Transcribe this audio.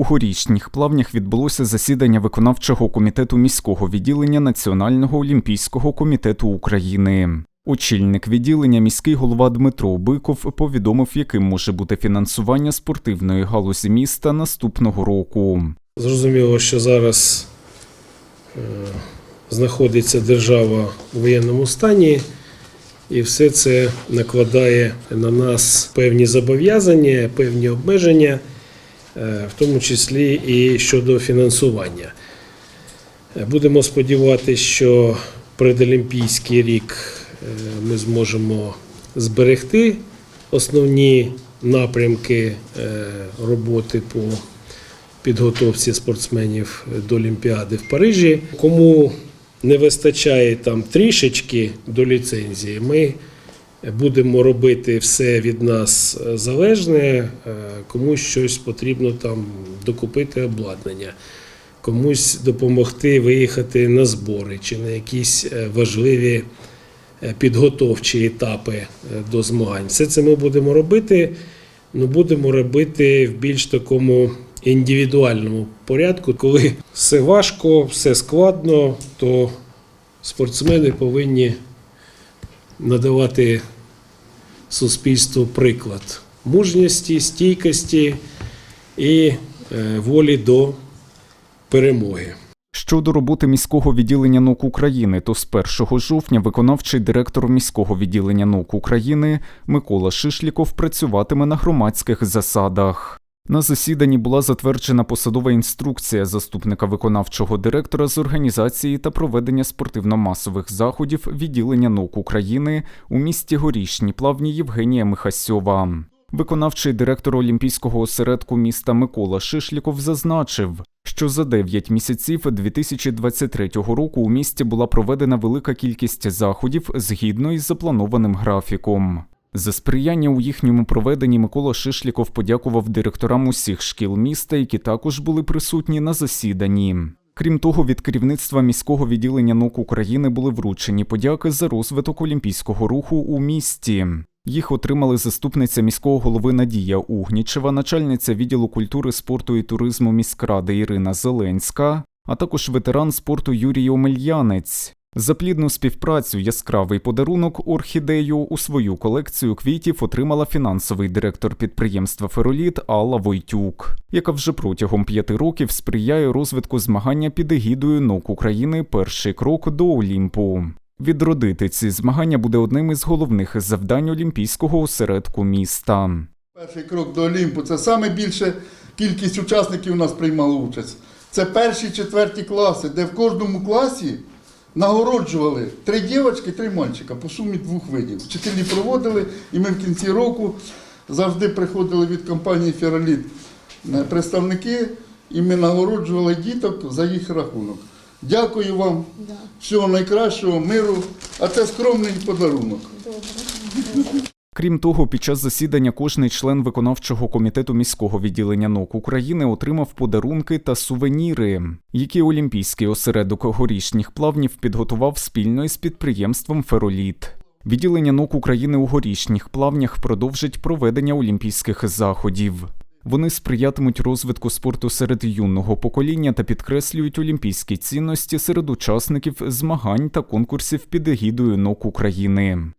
У горішніх плавнях відбулося засідання виконавчого комітету міського відділення Національного олімпійського комітету України. Очільник відділення міський голова Дмитро Биков повідомив, яким може бути фінансування спортивної галузі міста наступного року. Зрозуміло, що зараз е, знаходиться держава у воєнному стані, і все це накладає на нас певні зобов'язання, певні обмеження, в тому числі і щодо фінансування. Е, Будемо сподіватися, що предолімпійський рік е, ми зможемо зберегти основні напрямки е, роботи по підготовці спортсменів до Олімпіади в Парижі. Кому не вистачає там трішечки до ліцензії, ми будемо робити все від нас залежне, е, комусь щось потрібно там докупити обладнання, комусь допомогти виїхати на збори чи на якісь е, важливі е, підготовчі етапи е, до змагань. Все це ми будемо робити. Ну, будемо робити в більш такому індивідуальному порядку, коли все важко, все складно, то спортсмени повинні надавати суспільству приклад мужності, стійкості і е, волі до перемоги. Щодо роботи міського відділення наук України, то з 1 жовтня виконавчий директор міського відділення наук України Микола Шишліков працюватиме на громадських засадах. На засіданні була затверджена посадова інструкція заступника виконавчого директора з організації та проведення спортивно-масових заходів відділення наук України у місті Горішні Плавні Євгенія Михасьова. Виконавчий директор Олімпійського осередку міста Микола Шишліков зазначив, що за 9 місяців 2023 року у місті була проведена велика кількість заходів згідно із запланованим графіком. За сприяння у їхньому проведенні Микола Шишліков подякував директорам усіх шкіл міста, які також були присутні на засіданні. Крім того, від керівництва міського відділення наук України були вручені подяки за розвиток олімпійського руху у місті. Їх отримали заступниця міського голови Надія Угнічева, начальниця відділу культури, спорту і туризму міськради Ірина Зеленська, а також ветеран спорту Юрій Омельянець. За плідну співпрацю яскравий подарунок орхідею у свою колекцію квітів отримала фінансовий директор підприємства Фероліт Алла Войтюк, яка вже протягом п'яти років сприяє розвитку змагання під егідою наук України Перший крок до Олімпу. Відродити ці змагання буде одним із головних завдань Олімпійського осередку міста. Перший крок до Олімпу це саме більше кількість учасників у нас приймало участь. Це перші четверті класи, де в кожному класі нагороджували три дівчатки, три мальчика по сумі двох видів. Вчителі проводили, і ми в кінці року завжди приходили від компанії Фероліт представники, і ми нагороджували діток за їх рахунок. Дякую вам, всього найкращого, миру, а це скромний подарунок. Крім того, під час засідання кожний член виконавчого комітету міського відділення наук України отримав подарунки та сувеніри, які Олімпійський осередок горішніх плавнів підготував спільно із підприємством Фероліт. Відділення наук України у горішніх плавнях продовжить проведення олімпійських заходів. Вони сприятимуть розвитку спорту серед юного покоління та підкреслюють олімпійські цінності серед учасників змагань та конкурсів під егідою наук України.